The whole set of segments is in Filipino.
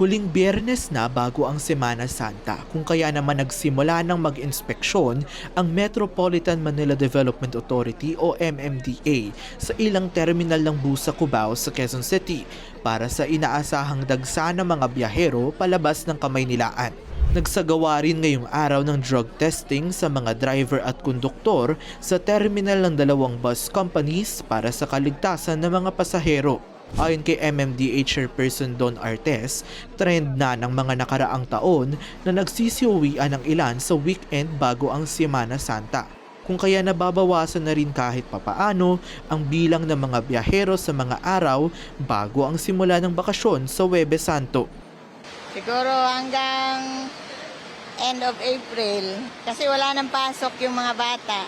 Huling biyernes na bago ang Semana Santa kung kaya naman nagsimula ng mag-inspeksyon ang Metropolitan Manila Development Authority o MMDA sa ilang terminal ng busa Cubao sa Quezon City para sa inaasahang dagsa ng mga biyahero palabas ng Kamaynilaan. Nagsagawa rin ngayong araw ng drug testing sa mga driver at konduktor sa terminal ng dalawang bus companies para sa kaligtasan ng mga pasahero. Ayon kay MMDA Chairperson Don Artes, trend na ng mga nakaraang taon na nagsisiuwian ng ilan sa weekend bago ang Semana Santa. Kung kaya nababawasan na rin kahit papaano ang bilang ng mga biyahero sa mga araw bago ang simula ng bakasyon sa Webes Santo. Siguro hanggang end of April. Kasi wala nang pasok yung mga bata.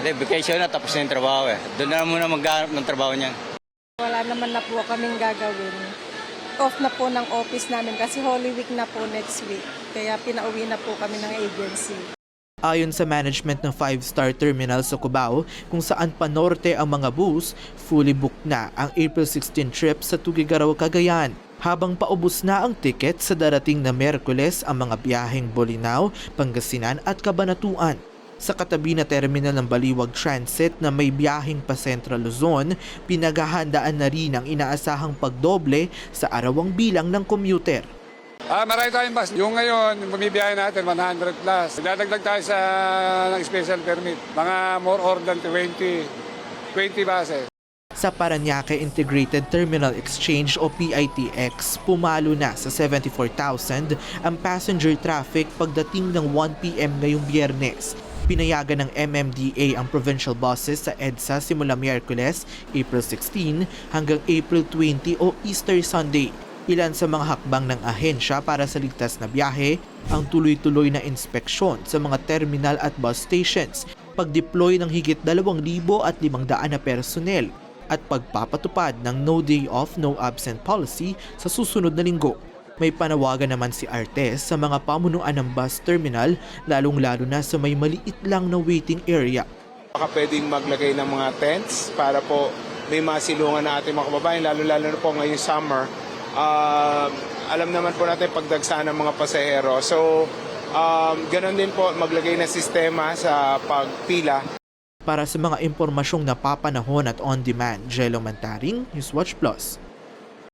Hindi, vacation na tapos na yung trabaho eh. Doon na muna maghanap ng trabaho niyan. Wala naman na po kaming gagawin. Off na po ng office namin kasi Holy Week na po next week. Kaya pinauwi na po kami ng agency. Ayon sa management ng 5-star terminal sa Cubao, kung saan pa norte ang mga bus, fully booked na ang April 16 trip sa Tugigaraw, Cagayan. Habang paubos na ang tiket sa darating na Merkules ang mga biyaheng Bolinao, Pangasinan at Cabanatuan. Sa katabi na terminal ng Baliwag Transit na may biyaheng pa Central Luzon, pinaghahandaan na rin ang inaasahang pagdoble sa arawang bilang ng commuter. Ah, marami tayong bus. Yung ngayon, bumibiyahe natin 100 plus. Dadagdag tayo sa ng special permit. Mga more or than 20, 20 buses. Sa Paranaque Integrated Terminal Exchange o PITX, pumalo na sa 74,000 ang passenger traffic pagdating ng 1pm ngayong biyernes. Pinayagan ng MMDA ang provincial buses sa EDSA simula Miyerkules, April 16 hanggang April 20 o Easter Sunday. Ilan sa mga hakbang ng ahensya para sa ligtas na biyahe ang tuloy-tuloy na inspeksyon sa mga terminal at bus stations, pag-deploy ng higit 2,000 at 500 na personnel, at pagpapatupad ng no day off, no absent policy sa susunod na linggo. May panawagan naman si Artes sa mga pamunuan ng bus terminal lalong-lalo na sa may maliit lang na waiting area. Baka pwedeng maglagay ng mga tents para po may masilungan na ating mga kababayan, lalo-lalo na po ngayong summer. Ah, alam naman po natin pagdagsa ng mga pasahero. So, um, ganun din po maglagay ng sistema sa pagpila Para sa mga impormasyong napapanahon at on-demand, Jello Mantaring, Newswatch Plus.